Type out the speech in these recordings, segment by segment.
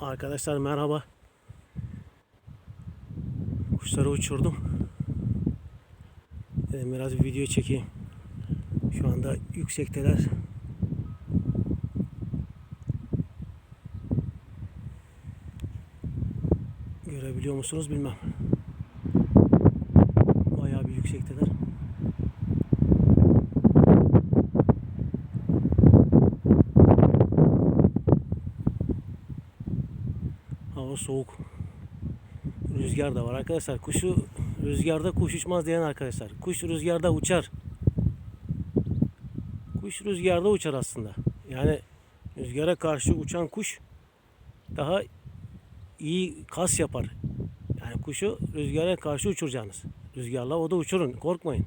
Arkadaşlar merhaba. Kuşları uçurdum. Dedim biraz bir video çekeyim. Şu anda yüksekteler. Görebiliyor musunuz bilmem. Bayağı bir yüksekteler. Hava soğuk. Rüzgar da var arkadaşlar. Kuşu rüzgarda kuş uçmaz diyen arkadaşlar. Kuş rüzgarda uçar. Kuş rüzgarda uçar aslında. Yani rüzgara karşı uçan kuş daha iyi kas yapar. Yani kuşu rüzgara karşı uçuracaksınız. Rüzgarla o da uçurun. Korkmayın.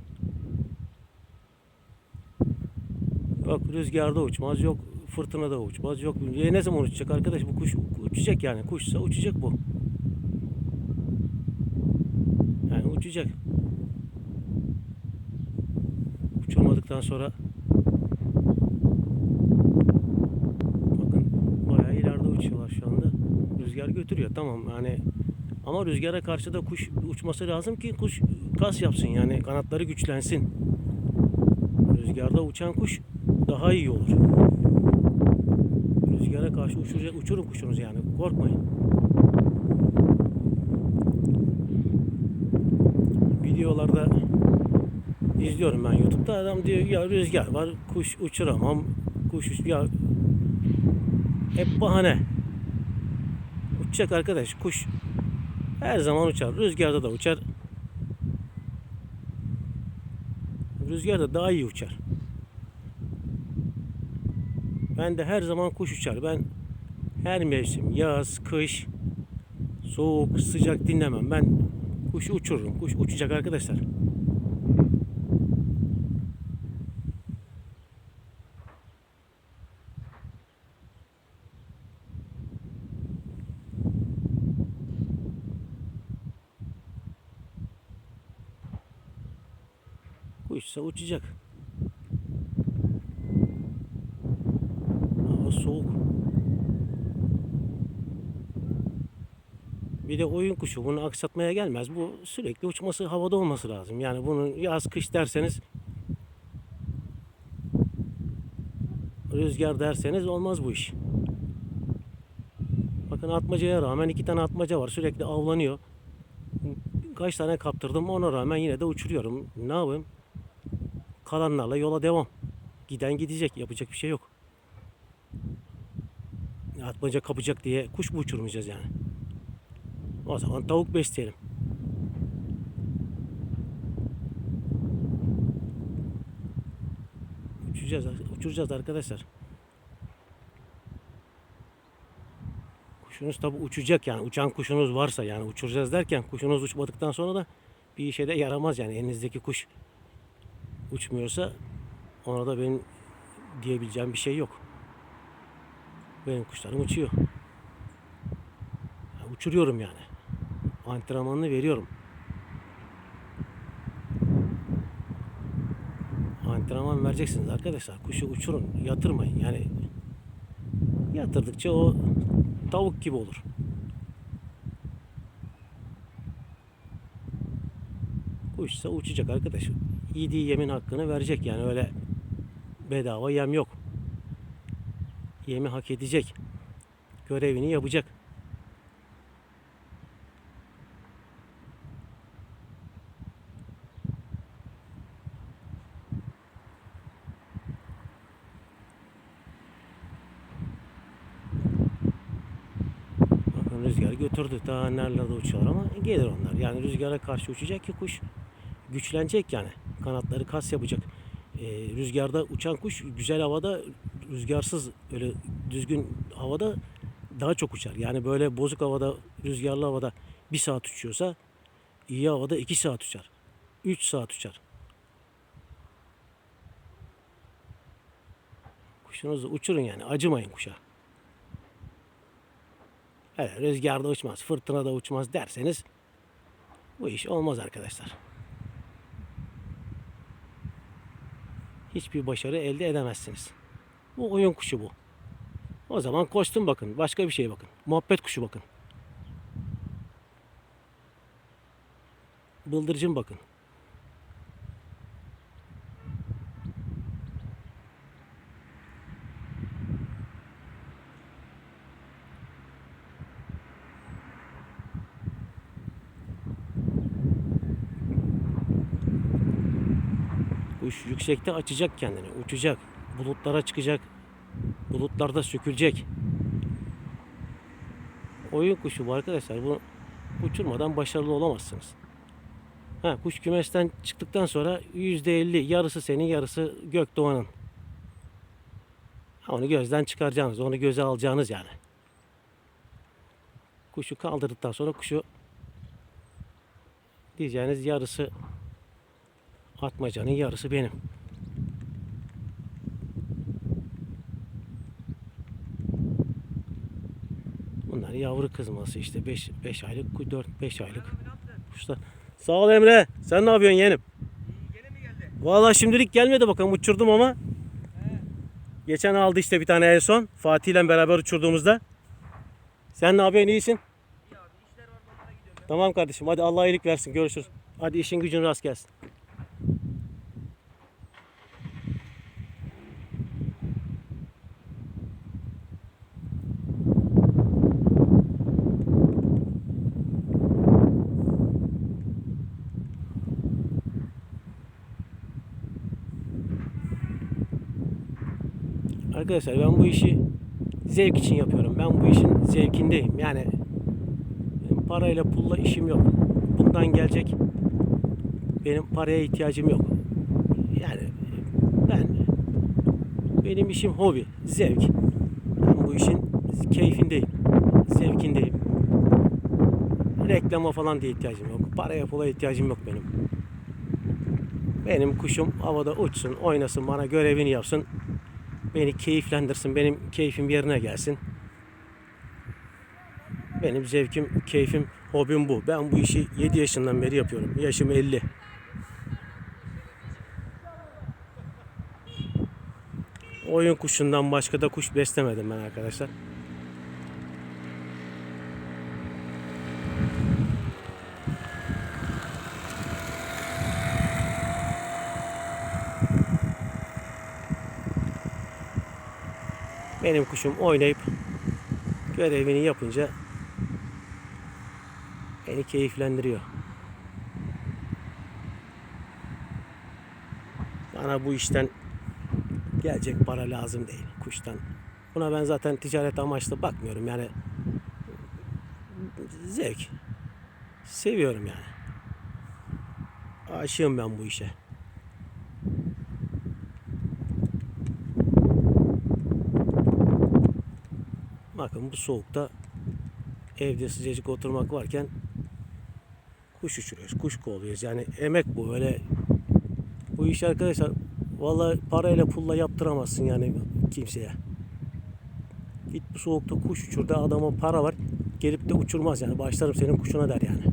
Yok rüzgarda uçmaz. Yok fırtınada uçmaz. Yok e, ne zaman uçacak arkadaş bu kuş uçacak yani. Kuşsa uçacak bu. Yani uçacak. Uçurmadıktan sonra bakın bayağı ileride uçuyorlar şu anda. Rüzgar götürüyor tamam yani ama rüzgara karşı da kuş uçması lazım ki kuş kas yapsın yani kanatları güçlensin. Rüzgarda uçan kuş daha iyi olur. Karşı uçuracak, uçurun kuşunuzu yani korkmayın. Videolarda izliyorum ben YouTube'da adam diyor ya rüzgar var kuş uçuramam kuş uç ya hep bahane. Uçacak arkadaş kuş her zaman uçar rüzgarda da uçar. Rüzgarda daha iyi uçar ben de her zaman kuş uçar. Ben her mevsim yaz kış soğuk sıcak dinlemem. Ben kuşu uçururum. Kuş uçacak arkadaşlar. Kuşsa uçacak. Hava soğuk. Bir de oyun kuşu bunu aksatmaya gelmez. Bu sürekli uçması havada olması lazım. Yani bunun yaz kış derseniz rüzgar derseniz olmaz bu iş. Bakın atmacaya rağmen iki tane atmaca var. Sürekli avlanıyor. Kaç tane kaptırdım ona rağmen yine de uçuruyorum. Ne yapayım? kalanlarla yola devam. Giden gidecek. Yapacak bir şey yok. Atmaca kapacak diye kuş mu uçurmayacağız yani? O zaman tavuk besleyelim. Uçacağız, uçuracağız arkadaşlar. Kuşunuz tabi uçacak yani. Uçan kuşunuz varsa yani uçuracağız derken kuşunuz uçmadıktan sonra da bir işe de yaramaz yani. Elinizdeki kuş uçmuyorsa ona da benim diyebileceğim bir şey yok. Benim kuşlarım uçuyor. Ya uçuruyorum yani. Antrenmanını veriyorum. Antrenman vereceksiniz arkadaşlar. Kuşu uçurun, yatırmayın. Yani yatırdıkça o tavuk gibi olur. Kuşsa uçacak arkadaş. Yediği yemin hakkını verecek yani öyle bedava yem yok. Yemi hak edecek. Görevini yapacak. Bakın götürdü. Daha nerelerde uçuyorlar ama gelir onlar. Yani rüzgara karşı uçacak ki kuş güçlenecek yani. Kanatları kas yapacak. Ee, rüzgarda uçan kuş güzel havada rüzgarsız öyle düzgün havada daha çok uçar. Yani böyle bozuk havada rüzgarlı havada bir saat uçuyorsa iyi havada iki saat uçar. Üç saat uçar. Kuşunuzu uçurun yani acımayın kuşa. Hele rüzgarda uçmaz, fırtınada uçmaz derseniz bu iş olmaz arkadaşlar. hiçbir başarı elde edemezsiniz. Bu oyun kuşu bu. O zaman kostüm bakın. Başka bir şey bakın. Muhabbet kuşu bakın. Bıldırcın bakın. Yüksekte açacak kendini, uçacak, bulutlara çıkacak, bulutlarda sökülecek. Oyun kuşu bu arkadaşlar. Bu uçurmadan başarılı olamazsınız. Ha, kuş kümesten çıktıktan sonra %50 yarısı senin yarısı Gökdoğan'ın. Onu gözden çıkaracaksınız. Onu göze alacaksınız yani. Kuşu kaldırdıktan sonra kuşu diyeceğiniz yarısı atmacanın yarısı benim. Bunlar yavru kızması işte 5 5 aylık 4 5 aylık kuşlar. Sağ ol Emre. Sen ne yapıyorsun yeğenim? Vallahi şimdilik gelmedi bakalım uçurdum ama. Geçen aldı işte bir tane en son. Fatih ile beraber uçurduğumuzda. Sen ne yapıyorsun iyisin? İyi abi. Tamam kardeşim hadi Allah iyilik versin görüşürüz. Hadi işin gücün rast gelsin. Arkadaşlar ben bu işi zevk için yapıyorum. Ben bu işin zevkindeyim. Yani parayla pulla işim yok. Bundan gelecek benim paraya ihtiyacım yok. Yani ben benim işim hobi, zevk. Ben bu işin keyfindeyim, zevkindeyim. Reklama falan diye ihtiyacım yok. Paraya pula ihtiyacım yok benim. Benim kuşum havada uçsun, oynasın, bana görevini yapsın. Beni keyiflendirsin, benim keyfim yerine gelsin. Benim zevkim, keyfim, hobim bu. Ben bu işi 7 yaşından beri yapıyorum. Yaşım 50. Oyun kuşundan başka da kuş beslemedim ben arkadaşlar. Benim kuşum oynayıp görevini yapınca beni keyiflendiriyor. Bana bu işten gelecek para lazım değil kuştan. Buna ben zaten ticaret amaçlı bakmıyorum yani zevk. Seviyorum yani. Aşığım ben bu işe. Bakın bu soğukta evde sıcacık oturmak varken kuş uçuruyoruz, kuş kovalıyoruz. Yani emek bu öyle bu iş arkadaşlar vallahi parayla pulla yaptıramazsın yani kimseye. Git bu soğukta kuş uçur da adama para var gelip de uçurmaz yani başlarım senin kuşuna der yani.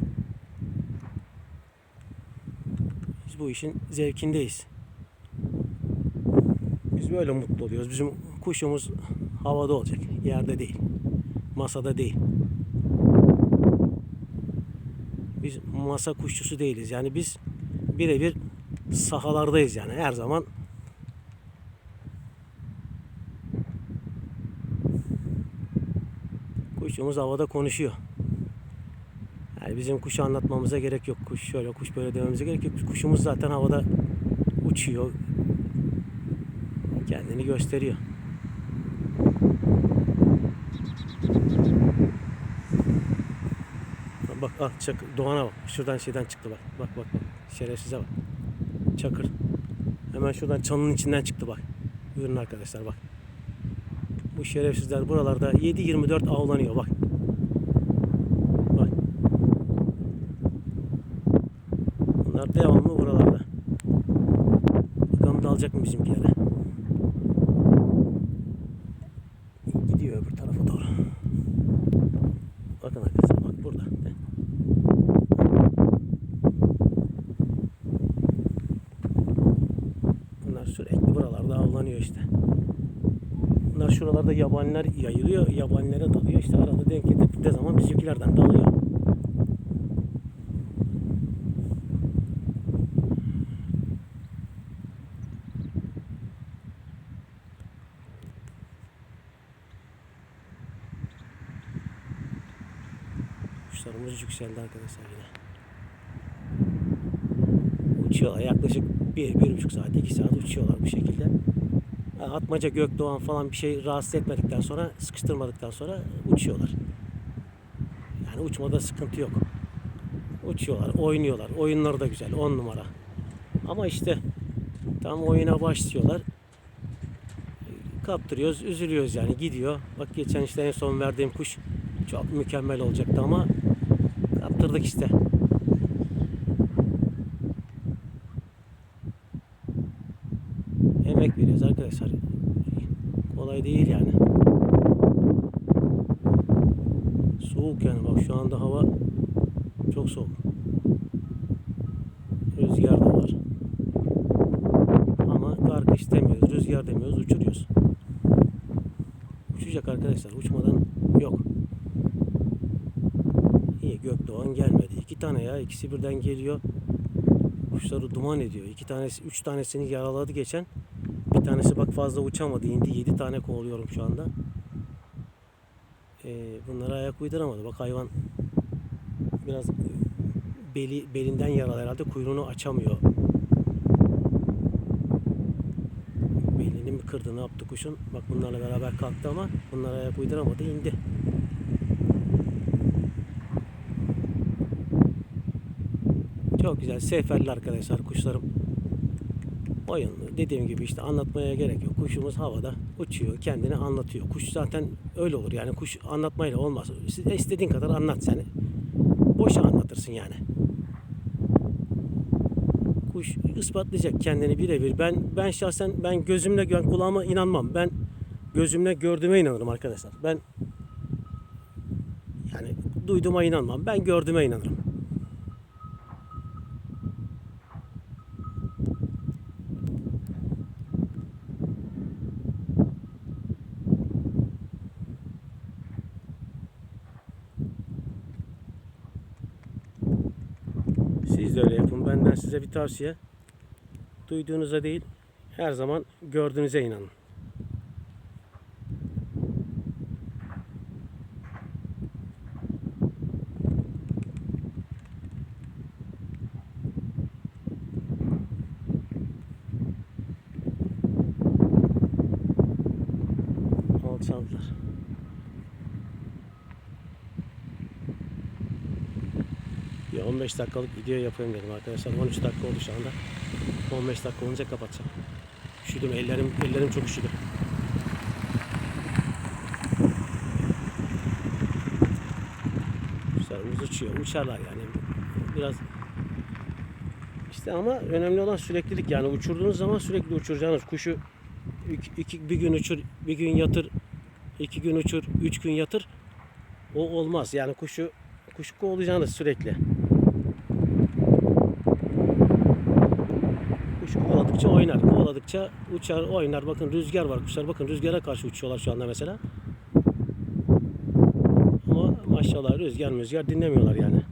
Biz bu işin zevkindeyiz. Biz böyle mutlu oluyoruz. Bizim kuşumuz havada olacak, yerde değil. Masada değil. Biz masa kuşçusu değiliz. Yani biz birebir sahalardayız yani her zaman. Kuşumuz havada konuşuyor. Yani bizim kuşu anlatmamıza gerek yok. Kuş şöyle, kuş böyle dememize gerek yok. Kuşumuz zaten havada uçuyor. Kendini gösteriyor. Bak al çakır. Doğan'a bak. Şuradan şeyden çıktı bak. Bak bak bak. Şerefsize bak. Çakır. Hemen şuradan çanın içinden çıktı bak. Buyurun arkadaşlar bak. Bu şerefsizler buralarda 7-24 avlanıyor bak. Bak. Bunlar devamlı buralarda. Bakalım dalacak mı bizimkilere? Gidiyor öbür tarafa doğru. Bakın arkadaşlar bak burada. Bunlar sürekli buralarda avlanıyor işte. Bunlar şuralarda yabaniler yayılıyor. Yabanilere dalıyor. İşte arada denk getirdiği zaman bizimkilerden dalıyor. Kuşlarımız yükseldi arkadaşlar yine. Uçuyorlar yaklaşık bir, bir buçuk saat, iki saat uçuyorlar bu şekilde. Atmaca, Gökdoğan falan bir şey rahatsız etmedikten sonra, sıkıştırmadıktan sonra uçuyorlar. Yani uçmada sıkıntı yok. Uçuyorlar, oynuyorlar. Oyunları da güzel, on numara. Ama işte tam oyuna başlıyorlar. Kaptırıyoruz, üzülüyoruz yani gidiyor. Bak geçen işte en son verdiğim kuş çok mükemmel olacaktı ama kaptırdık işte. Emek veriyoruz arkadaşlar. Kolay değil yani. Soğuk yani bak şu anda hava çok soğuk. Rüzgar da var. Ama kar istemiyoruz. Rüzgar demiyoruz. Uçuruyoruz. Uçacak arkadaşlar. Uçmadan yok. İyi Gökdoğan gelmedi. İki tane ya. ikisi birden geliyor. Kuşları duman ediyor. İki tanesi, üç tanesini yaraladı geçen. Tanesi bak fazla uçamadı. indi. Yedi tane kovalıyorum şu anda. Ee, bunlara ayak uyduramadı. Bak hayvan biraz beli, belinden yaralı herhalde. Kuyruğunu açamıyor. Belini mi kırdı ne yaptı kuşun? Bak bunlarla beraber kalktı ama bunlara ayak uyduramadı. indi. Çok güzel. Seferli arkadaşlar kuşlarım. Oyunlu. Dediğim gibi işte anlatmaya gerek yok. Kuşumuz havada uçuyor. Kendini anlatıyor. Kuş zaten öyle olur. Yani kuş anlatmayla olmaz. Siz istediğin kadar anlat sen. Boşa anlatırsın yani. Kuş ispatlayacak kendini birebir. Ben ben şahsen ben gözümle ben kulağıma inanmam. Ben gözümle gördüğüme inanırım arkadaşlar. Ben yani duyduğuma inanmam. Ben gördüğüme inanırım. Siz de öyle yapın. Benden size bir tavsiye. Duyduğunuza değil, her zaman gördüğünüze inanın. Alçaldılar. Bir 15 dakikalık video yapayım dedim arkadaşlar. 13 dakika oldu şu anda. 15 dakika olunca kapatacağım. Üşüdüm ellerim ellerim çok üşüdü. Kuşlarımız uçuyor. Uçarlar yani. Biraz işte ama önemli olan süreklilik yani uçurduğunuz zaman sürekli uçuracağınız kuşu iki, iki- bir gün uçur, bir gün yatır, iki gün uçur, üç gün yatır. O olmaz. Yani kuşu kuşu kovalayacaksınız sürekli. Kuş kovaladıkça oynar. Kovaladıkça uçar, oynar. Bakın rüzgar var. Kuşlar bakın rüzgara karşı uçuyorlar şu anda mesela. Ama maşallah rüzgar rüzgar dinlemiyorlar yani.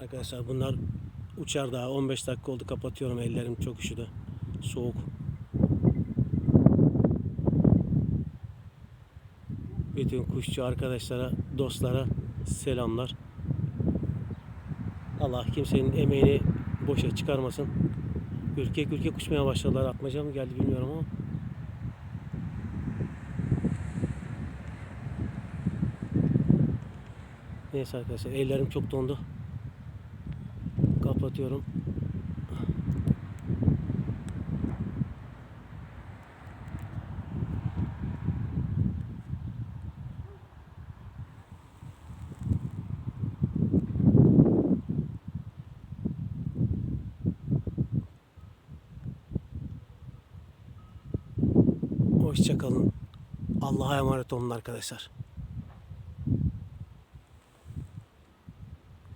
Arkadaşlar bunlar uçar daha 15 dakika oldu kapatıyorum ellerim çok üşüdü. Soğuk. Bütün kuşçu arkadaşlara, dostlara selamlar. Allah kimsenin emeğini boşa çıkarmasın. Ürkek ürkek uçmaya başladılar. Atmaca mı geldi bilmiyorum ama. Neyse arkadaşlar ellerim çok dondu. Kapatıyorum. Hoşçakalın. Allah'a emanet olun arkadaşlar.